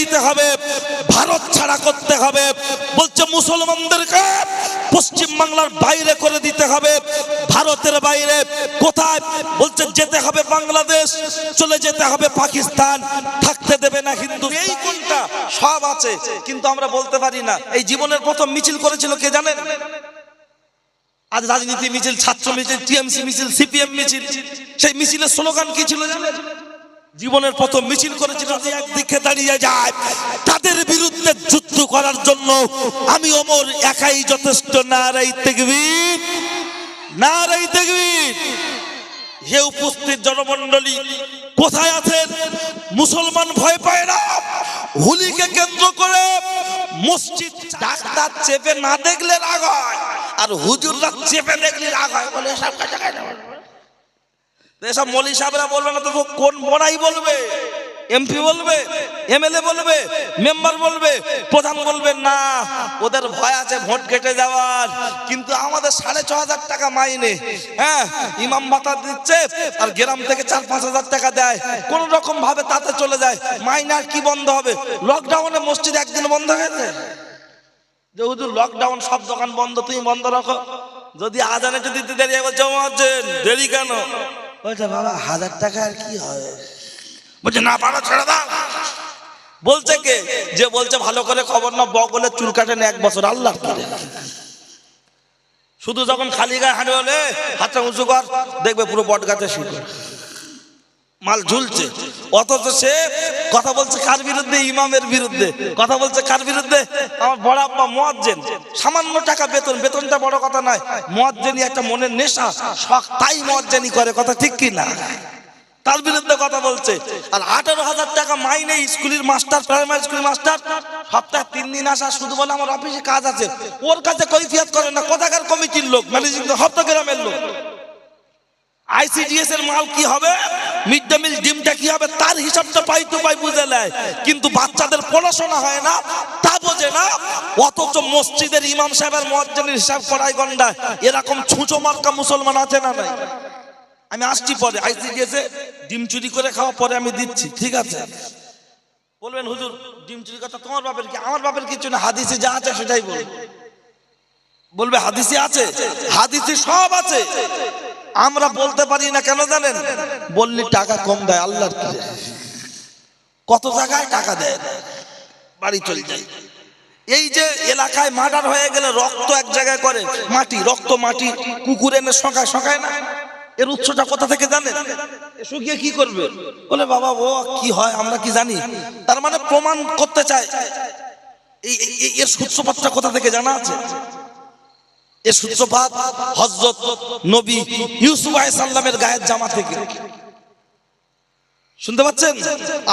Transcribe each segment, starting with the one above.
দিতে হবে, ভারত ছাড়া করতে হবে। বলছে মুসলমানদেরকে পশ্চিম বাংলার বাইরে করে দিতে হবে, ভারতের বাইরে। কোথায়? বলছে যেতে হবে বাংলাদেশ, চলে যেতে হবে পাকিস্তান। থাকতে দেবে না হিন্দু এই কোনটা? সব আছে, কিন্তু আমরা বলতে পারি না। এই জীবনের প্রথম মিছিল করেছিল কে জানেন? আজ রাজনীতি মিছিল, ছাত্র মিছিল, টিএমসি মিছিল, সিপিএম মিছিল। সেই মিছিলের স্লোগান কি ছিল জানেন? জীবনের প্রথম মিছিল করেছিল একদিকে দাঁড়িয়ে যায়। তাদের বিরুদ্ধে যুদ্ধ করার জন্য আমি ওমর একাই যথেষ্ট নারাই তেগবীর নারাই তেগবীর হে উপস্থিত জনমণ্ডলী, কোথায় আছেন? মুসলমান ভয় পায় না। হুলিকে কেন্দ্র করে মসজিদ ডাক্তার চেপে না দেখলে রাগ হয়, আর হুজুররা চেপে দেখলে রাগ হয় বলে সব কাছে এসব মলি সাহেবরা বলবে না তো কোন বড়াই বলবে? এমপি বলবে? এমএলএ বলবে? মেম্বার বলবে? প্রধান বলবে, না, ওদের ভয় আছে ভোট কেটে যাওয়ার। কিন্তু আমাদের সাড়ে ছ হাজার টাকা মাইনে। হ্যাঁ ইমাম ভাতা দিচ্ছে আর গ্রাম থেকে চার পাঁচ হাজার টাকা দেয়। কোন রকম ভাবে তাতে চলে যায়। মাইনে আর কি বন্ধ হবে? লকডাউনে মসজিদ একদিন বন্ধ হয়েছে যে হুজুর লকডাউন সব দোকান বন্ধ, তুমি বন্ধ রাখো। যদি আজানে যদি দেরি মহাজন দেরি কেন? বলছে, বাবা, হাজার টাকা আর কি হবে? বলছে, না পারো ছেড়ে দাও। বলছে কে? যে বলছে, ভালো করে খবর না বগলে চুল কাটেন এক বছর আল্লাহ শুধু যখন খালি গায়ে হাঁটে বলে হাতটা উঁচু কর, দেখবে পুরো বট গাছে শুধু মাল ঝুলছে। অথচ সে কথা বলছে কার বিরুদ্ধে? ইমামের বিরুদ্ধে। কথা বলছে কার বিরুদ্ধে? আমার বড় আব্বা মোয়াজ্জেন। সামান্য টাকা বেতন, বেতনটা বড় কথা নয়। মোয়াজ্জেনি একটা মনের নেশা, শখ, তাই মোয়াজ্জেনি করে, কথা ঠিক কি না? তার বিরুদ্ধে কথা বলছে। আর আঠারো হাজার টাকা মাইনে স্কুলের মাস্টার, প্রাইমারি স্কুলের মাস্টার, সপ্তাহে তিন দিন আসা শুধু বলে আমার অফিসে কাজ আছে। ওর কাছে কৈফিয়ত করে না, কোথাকার কমিটির লোক, ম্যানেজিং হপ্তাগ্রামের লোক। আইসিডিএস এর মাল কি হবে? মিড ডে মিল ডিমটা কি হবে? তার হিসাবটা পাই টু পাই বুঝে নেয়। কিন্তু বাচ্চাদের পড়াশোনা হয় না, তা বোঝে না। অথচ মসজিদের ইমাম সাহেবের মজ্জানের হিসাব করাই গন্ডায়। এরকম ছুঁচো মার্কা মুসলমান আছে না নাই? আমি আসছি পরে আইসিডিএস এ ডিম চুরি করে খাওয়া পরে আমি দিচ্ছি, ঠিক আছে? বলবেন, হুজুর, ডিম চুরি কথা তোমার বাপের কি আমার বাপের কিছু না, হাদিসে যা আছে সেটাই বল বলবে, হাদিসে আছে? হাদিসে সব আছে। আমরা বলতে পারি না কেন জানেন? বললি টাকা কম দেয়, আল্লাহর কি কত জায়গায় টাকা দেয়। বাড়ি চলে যায়। এই যে এলাকায় মার্ডার হয়ে গেলে রক্ত এক জায়গায় করে, মাটি, রক্ত, মাটি, কুকুর এনে সকায় সকায় না? এর উৎসটা কোথা থেকে জানেন? শুকিয়ে কি করবে? বলে, বাবা, ও কি হয় আমরা কি জানি? তার মানে প্রমাণ করতে চায়। এই- এর সূত্রপাতটা কোথা থেকে জানা আছে? এর সূত্রপাত হজরত নবী ইউসুফ আলাইসাল্লামের গায়ের জামা থেকে। শুনতে পাচ্ছেন?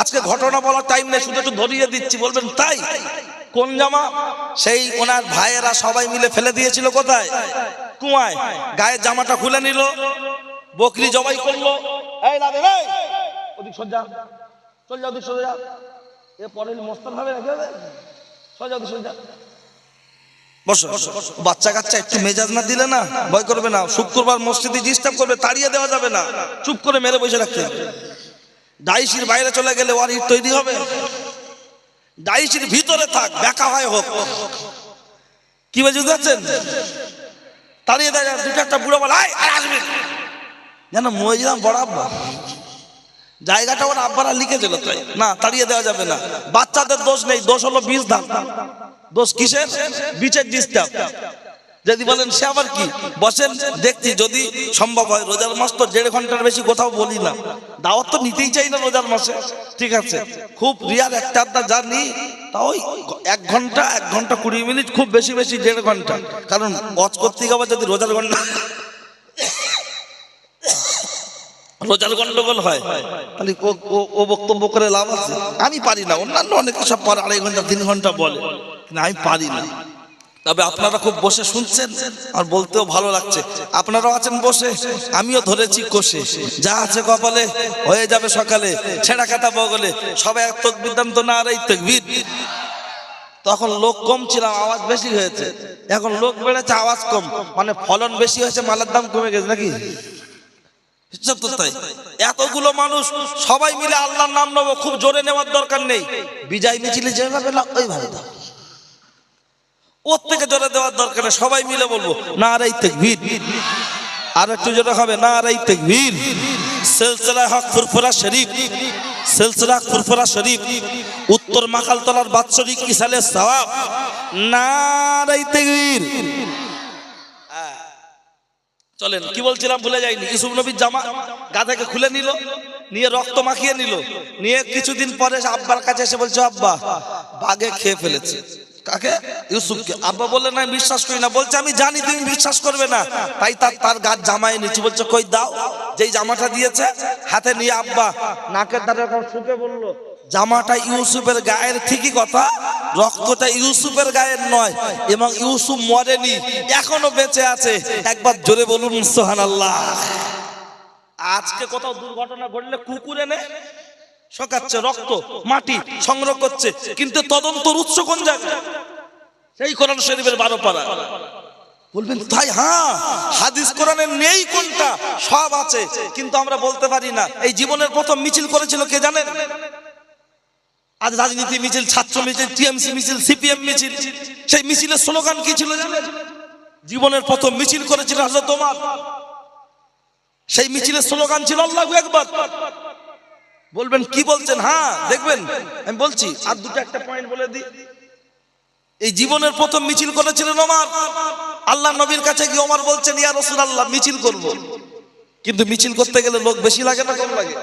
আজকে ঘটনা বলার টাইম নেই, শুধু একটু ধরিয়ে দিচ্ছি, বলবেন তাই? কোন জামা? সেই ওনার ভাইয়েরা সবাই মিলে ফেলে দিয়েছিল কোথায়? কুয়ায়। গায়ের জামাটা খুলে নিল, বকরি জবাই করল। এই এই ওদিক সজ্জা চল যা, ওদিক সজ্জা এ পরে মস্তান হবে সজ্জা ওদিক সজ্জা বসো। বাচ্চা কাচ্চা একটু মেজাজ না দিলে না ভয় করবে না। শুক্রবার মসজিদে ডিস্টার্ব করবে, তাড়িয়ে দেওয়া যাবে না। চুপ করে মেরে বসে রাখতে হবে। ডাইসির বাইরে চলে গেলে ওর ইট তৈরি হবে। ডাইসির ভিতরে থাক দেখা হয় হোক। কি বুঝতে পারছেন তাড়িয়ে দেওয়া দেয় দুটো একটা বুড়ো বলে আসবি। না।" যেন মহিলাম বড় জায়গাটা ওর আব্বারা লিখেছিল, তাই না, তাড়িয়ে দেওয়া যাবে না। বাচ্চাদের দোষ নেই, দোষ হলো বীজ ধান। দোষ কিসের? বিচের ডিস্টার্ব যদি বলেন, সে আবার কি? বসেন, দেখছি, যদি সম্ভব হয়, রোজার মাস তো দেড় ঘণ্টার বেশি কোথাও বলি না। দাওয়াত তো নিতেই চাই না রোজার মাসে। ঠিক আছে, খুব রিয়াল একটা আধটা যা তা ওই এক ঘণ্টা এক ঘণ্টা কুড়ি মিনিট, খুব বেশি বেশি দেড় ঘণ্টা। কারণ ওয়াচ করতে গেলে যদি রোজার ঘণ্টা রোজার গন্ডগোল হয়। ও- বক্তব্য করে লাভ আছে। আমি পারি না। অন্যান্য অনেকে সব পরে আড়াই ঘণ্টা, তিন ঘণ্টা বলে। আমি পারি না। তবে আপনারা খুব বসে শুনছেন আর বলতেও ভালো লাগছে। আপনারাও আছেন বসে, আমিও ধরেছি কষে। যা আছে কপালে, হয়ে যাবে সকালে। ছেঁড়া কাটা বগলে। সবাই এক তকবির দাম তো না, আর এই তকবির। তখন লোক কম ছিলাম আওয়াজ বেশি হয়েছে। এখন লোক বেড়েছে, আওয়াজ কম। মানে ফলন বেশি হয়েছে, মালের দাম কমে গেছে নাকি? এতগুলো মানুষ, সবাই মিলে আল্লাহর নাম নেব, খুব জোরে নেওয়ার দরকার নেই। বিজয় মিছিলে যেভাবে ওইভাবে ওর থেকে জোরে দেওয়ার দরকার নেই, সবাই মিলে বলব না রে তেকবীর। আর একটু জোরে হবে না রে তেকবীর। সিলসিলা হক ফুরফুরা শরীফ, সিলসিলা ফুরফুরা শরীফ, উত্তর মাকালতলার বাৎসরিক ইসালে সওয়াব। না রে তেকবীর। চলেন, কি বলছিলাম ভুলে যাইনি। ইসুফ নবীর জামা গা থেকে খুলে নিল, নিয়ে রক্ত মাখিয়ে নিল, নিয়ে কিছুদিন পরে আব্বার কাছে এসে বলছে, আব্বা বাগে খেয়ে ফেলেছে। কাকে? ইউসুফকে। আব্বা বললেন, না বিশ্বাস করি না। বলছে, আমি জানি, তুমি বিশ্বাস করবে না। তাই তার তার গাছ জামাই নিচ্ছি বলছে, কই দাও, যেই জামাটা দিয়েছে, হাতে নিয়ে আব্বা নাকের এরকম শুকে বলল। জামাটা ইউসুফের গায়ের ঠিকই কথা, রক্তটা ইউসুফের গায়ের নয়, এবং ইউসুফ মরেনি, এখনও বেঁচে আছে। একবার জোরে বলুন সোহান আল্লাহ আজকে কোথাও দুর্ঘটনা ঘটলে কুকুর এনে শোকাচ্ছে, রক্ত, মাটি সংগ্রহ করছে, কিন্তু তদন্তর উৎস কোন জায়গায়? সেই কোরআন শরীফের বারো পারা। বলবেন, তাই হ্যাঁ হাদিস কোরআনে নেই কোনটা? সব আছে, কিন্তু আমরা বলতে পারি না। এই জীবনের প্রথম মিছিল করেছিল কে জানেন? আজ রাজনীতি মিছিল, ছাত্র মিছিল, টিএমসি মিছিল, সিপিএম মিছিল, সেই মিছিলের স্লোগান কি ছিল জীবনের প্রথম মিছিল করেছিল হযরত তোমার সেই মিছিলের স্লোগান ছিল আল্লাহু একবার বলবেন, কি বলছেন? হ্যাঁ দেখবেন, আমি বলছি, আর দুটো একটা পয়েন্ট বলে দিই। এই জীবনের প্রথম মিছিল করেছিলেন ওমর। আল্লাহ নবীর কাছে গিয়ে ওমর বলছেন, ইয়া রাসূলুল্লাহ, মিছিল করব। কিন্তু মিছিল করতে গেলে লোক বেশি লাগে না কম লাগে?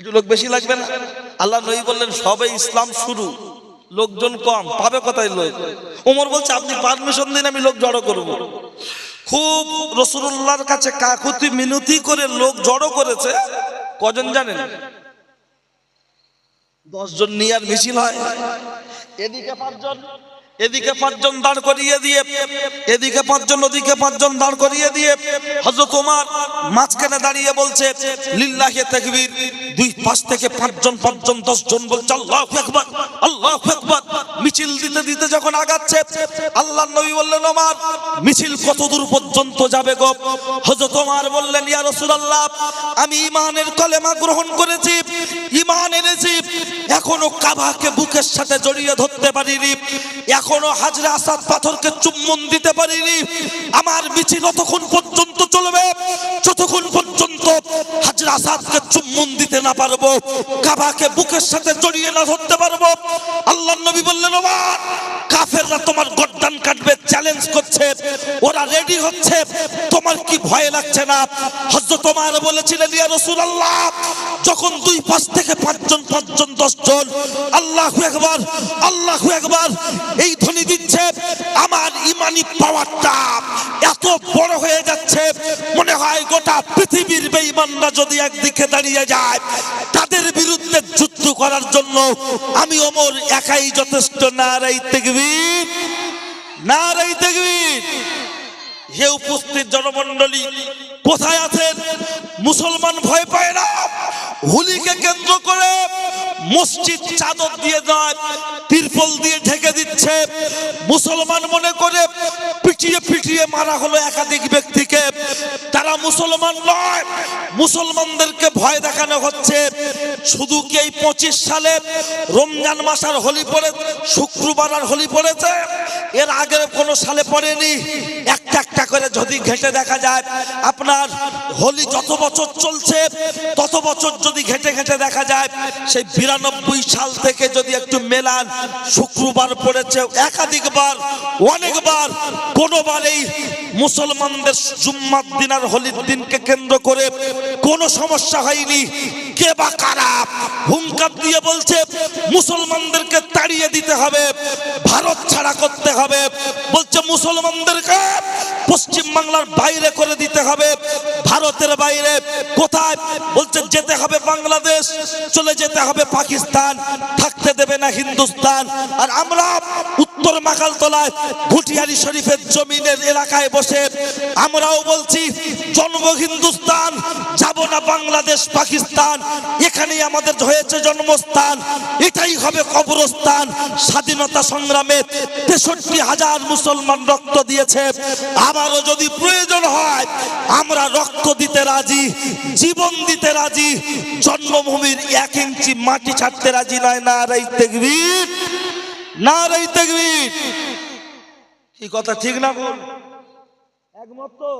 একটু লোক বেশি লাগবে না? আল্লাহ নবী বললেন, সবে ইসলাম শুরু। লোকজন কম, পাবে কোথায় লোক? ওমর বলছে, আপনি পারমিশন দিন, আমি লোক জড়ো করব। খুব রসুল্লাহর কাছে কাকুতি মিনতি করে লোক জড়ো করেছে। কজন জানেন? দশজন নিয়ে আর মিছিল হয়। এদিকে পাঁচজন। এদিকে পাঁচজন দাঁড় করিয়ে দিয়ে, এদিকে পাঁচজন, ওদিকে পাঁচজন দাঁড় করিয়ে দিয়ে হযরত ওমর মাঝখানে দাঁড়িয়ে বলছে, লিল্লাহি তাকবীর। দুই থেকে পাঁচজন পাঁচজন, দশজন বলছে, আল্লাহু আকবার আল্লাহু আকবার। মিছিল দিতে দিতে যখন আগাচ্ছে আল্লাহর নবী বললেন, ওমর, মিছিল কত দূর পর্যন্ত যাবে গো? হযরত ওমর বললেন, ইয়া রাসূলুল্লাহ, আমি ঈমানের কলেমা গ্রহণ করেছি, ঈমান এনেছি, এখনও কাবাকে বুকের সাথে জড়িয়ে ধরতে পারিনি, এখনও হাজরে আসাদ পাথরকে চুম্বন দিতে পারিনি। আমার মিছিল ততক্ষণ পর্যন্ত চলবে, যতক্ষণ পর্যন্ত হাজরে আসাদকে চুম্বন দিতে না পারব, কাবাকে বুকের সাথে জড়িয়ে না ধরতে পারব। আল্লাহ নবী বললেন কাফেররা তোমার গর্দান কাটবে চ্যালেঞ্জ করছে, ওরা রেডি হচ্ছে তোমার কি ভয় লাগছে না? হযরত তোমার বলেছিলেন, ইয়া রাসূলুল্লাহ, যখন দুই পাশ থেকে পাঁচজন পাঁচজন, দশজন, আল্লাহু আকবার আল্লাহু আকবার, এই ধ্বনি দিচ্ছে, আমার ইমানি পাওয়ারটা এত বড় হয়ে যাচ্ছে, মনে হয় গোটা পৃথিবীর বেঈমানরা যদি একদিকে দাঁড়িয়ে যায়, তাদের বিরুদ্ধে যুদ্ধ করার জন্য আমি ওমর একাই যথেষ্ট নারাই তেকবীর নারাই তেকবীর হে উপস্থিত জনমণ্ডলী, কোথায় আছেন? মুসলমান ভয় পায় না। হোলিকে কেন্দ্র করে মসজিদ চাদর দিয়ে দেয় তিরপল দিয়ে ঢেকে দিচ্ছে। মুসলমান মনে করে পিটিয়ে পিটিয়ে মারা হলো একাধিক ব্যক্তিকে। তারা মুসলমান নয়, মুসলমানদেরকে ভয় দেখানো হচ্ছে। শুধু কি এই পঁচিশ সালে রমজান মাস আর হোলি পড়ে শুক্রবার আর হোলি পড়েছে? এর আগের কোনো সালে পড়েনি। একটা একটা করে যদি ঘেটে দেখা যায়, আপনার হোলি যত বছর চলছে, তত বছর যদি ঘেটে ঘেটে দেখা যায়, সেই বিরানব্বই সাল থেকে যদি একটু মেলান শুক্রবার পড়েছে, একাধিকবার, অনেকবার কোনোবার এই মুসলমানদের জুম্মার দিন আর হোলির দিনকে কেন্দ্র করে কোনো সমস্যা হয়নি। কে বা কারা হুঙ্কার দিয়ে বলছে, মুসলমানদেরকে তাড়িয়ে দিতে হবে, ভারত ছাড়া করতে হবে। বলছে, মুসলমানদেরকে পশ্চিম বাংলার বাইরে করে দিতে হবে, ভারতের বাইরে। কোথায়? বলছে, যেতে হবে বাংলাদেশ, চলে যেতে হবে পাকিস্তান। থাকতে দেবে না হিন্দুস্তান। আর আমরা মাকাল তোলায় ভুটিয়ারি শরীফের জমিনের এলাকায় বসে আমরাও বলছি, জন্ম হিন্দুস্তান, যাব না বাংলাদেশ, পাকিস্তান। এখানেই আমাদের হয়েছে জন্মস্থান। এটাই হবে কবরস্থান। স্বাধীনতা সংগ্রামে তেষট্টি হাজার মুসলমান রক্ত দিয়েছে। আবারও যদি প্রয়োজন হয়, আমরা রক্ত দিতে রাজি, জীবন দিতে রাজি, জন্মভূমির এক ইঞ্চি মাটি ছাড়তে রাজি নয় না রাই তেগবীর। না রাই তেগবীর কি কথা ঠিক না বল? একমত তো?